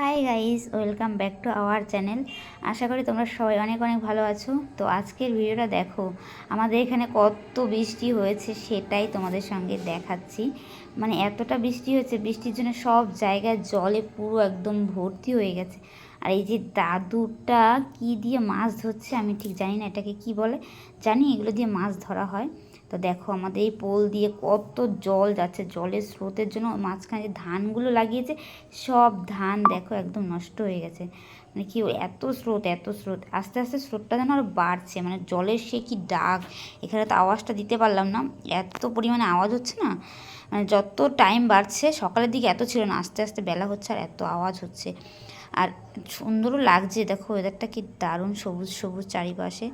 Hi guys welcome back to our channel আশা করি তোমরা সবাই অনেক অনেক ভালো আছো। তো আজকের ভিডিওটা দেখো, আমাদের এখানে কত বৃষ্টি হয়েছে সেটাই তোমাদের সঙ্গে দেখাচ্ছি। মানে এতটা বৃষ্টি হয়েছে, বৃষ্টির জন্য সব জায়গায় জলে পুরো একদম ভর্তি হয়ে গেছে। আর এই যে দাদুটা কি দিয়ে মাছ ধরছে আমি ঠিক জানি না, এটাকে কি বলে? জানি এগুলো দিয়ে মাছ ধরা হয়। তো দেখো আমাদের এই পোল দিয়ে কত জল যাচ্ছে, জলের স্রোতের জন্য মাঝখানে যে ধানগুলো লাগিয়েছে, সব ধান দেখো একদম নষ্ট হয়ে গেছে। মানে কি এত স্রোত এত স্রোত। আস্তে আস্তে স্রোতটা যেন আরও বাড়ছে মানে জলের সে কি ডাক এখানে তো আওয়াজটা দিতে পারলাম না। এত পরিমাণে আওয়াজ হচ্ছে না মানে যত টাইম বাড়ছে, সকালের দিকে এত ছিল না, আস্তে আস্তে বেলা হচ্ছে আর এত আওয়াজ হচ্ছে। আর সুন্দরও লাগছে, দেখো ওয়েদারটা কি দারুণ, সবুজ সবুজ চারিপাশে।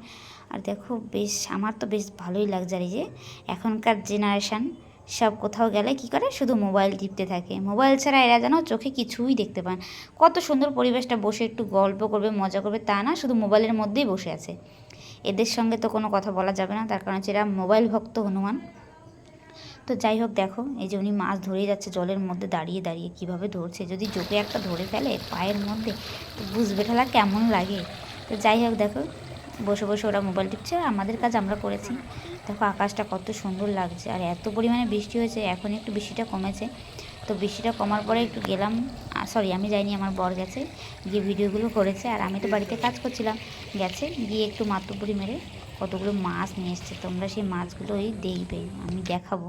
আর দেখো, বেশ, আমার তো বেশ ভালোই লাগছে আর এই যে, এখনকার জেনারেশান সব কোথাও গেলে কি করে? শুধু মোবাইল টিপতে থাকে। মোবাইল ছাড়া এরা যেন চোখে কিছুই দেখতে পান। কত সুন্দর পরিবেশটা, বসে একটু গল্প করবে, মজা করবে, তা না, শুধু মোবাইলের মধ্যেই বসে আছে। এদের সঙ্গে তো কোনো কথা বলা যাবে না, তার কারণ হচ্ছে এরা মোবাইল ভক্ত হনুমান। তো যাই হোক, দেখো, এই যে উনি মাছ ধরেই যাচ্ছে, জলের মধ্যে দাঁড়িয়ে দাঁড়িয়ে কীভাবে ধরছে, যদি জোকে একটা ধরে ফেলে পায়ের মধ্যে, তো বুঝবে ঠেলা কেমন লাগে। তো যাই হোক, দেখো বসে বসে ওরা মোবাইল টিপছে, আমাদের কাজ আমরা করেছি। দেখো আকাশটা কত সুন্দর লাগছে, আর এত পরিমাণে বৃষ্টি হয়েছে, এখন একটু বৃষ্টিটা কমেছে। তো বৃষ্টিটা কমার পরে একটু গেলাম সরি আমি যাইনি, আমার বর গেছে, গিয়ে ভিডিওগুলো করেছে, আর আমি তো বাড়িতে কাজ করছিলাম, গেছে, গিয়ে একটু মাতুপুরি মেরে কতগুলো মাছ নিয়ে এসছে, তোমরা সেই মাছগুলোই দেখবে, আমি দেখাবো।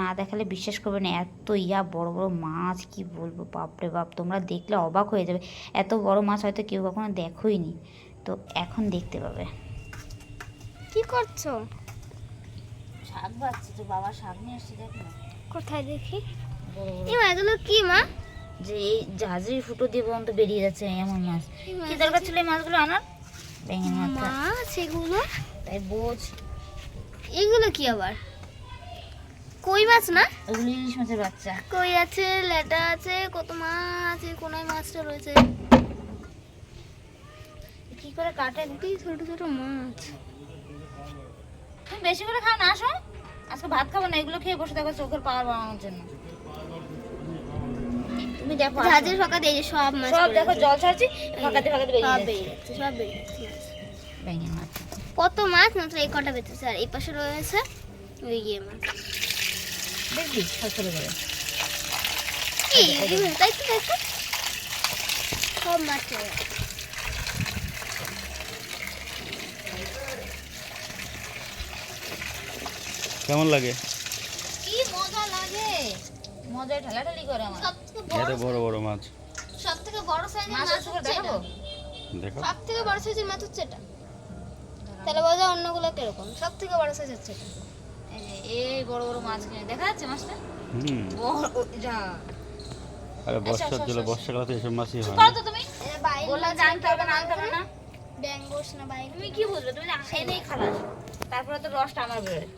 না দেখালে বিশ্বাস করবে না, এত ইয়া, বড় বড় মাছ, কি বলব, বাপরে বাপ, তোমরা দেখলে অবাক হয়ে যাবে, এত বড় মাছ হয়তো কেউ কখনো দেখোই নি তো এখন দেখতে পাবে। কি করছ? শাক বাচ্চা তো বাবা শাক নিয়ে এসেছে দেখ না। কোথায় দেখি? এই মা এগুলো কি মা? যে এই জাহাজের ফুটো দিয়ে পর্যন্ত বেরিয়ে যাচ্ছে এমন মাছ। মাছ কি দরকার ছিল এই মাছগুলো আনার? ব্যাঙের মাথা মাছ এগুলো তাই বোঝ এগুলো কি আবার? কই মাছ না? ওগুলো ইলিশ মাছের বাচ্চা। কই আছে? লেটা আছে? কত মাছ? আছে কোনায় মাছটা রয়েছে। কি করে কাটে? কি ছোট ছোট মাছ। তুমি বেশি করে খাও না আসো। আজকে ভাত খাব না এগুলো খেয়ে বসে থাকো চোখের পাওয়ার বাড়ানোর জন্য। তুমি দেখো। জাহাজের এই সব মাছ সব দেখো জল ছাড়ছি ফাঁকাতে ফাঁকাতে সব বেরিয়ে যাচ্ছে। বেরিয়ে সব বেরিয়ে যাচ্ছে মাছ। কত মাছ? মাত্র এই কটা বেঁচেছে আর এই পাশে রয়েছে ওই ইয়ে মাছ। দেখবি ছোট ছোট করে এই তাই তো তাই তো। সব মাছ চলে কেমন লাগে? কি মজা লাগে। মজা ঠেলাঠেলি করে আমার। এত বড় বড় মাছ। সব থেকে বড় সাইজের মাছ আছে এটা। দেখাবো? দেখো সব থেকে বড় সাইজের মাছ হচ্ছে এটা। তাহলে বোঝা অন্যগুলো কীরকম। সব থেকে বড় সাইজ হচ্ছে এটা। এই এই বড় বড় মাছ কিনে দেখা যাচ্ছে মাছটা? হুম। বড় যা। আরে বর্ষার আচ্ছা, জন্য আচ্ছা, বর্ষাকালে তো এসব মাছই হয় করো না তো তুমি। এটা যে হবে না আনতে হবে না। ব্যাঙ্গোস না বাইরে। তুমি কি বুঝবে তুমি খালাস। তারপরে তো রসটা আমার বেরোয়।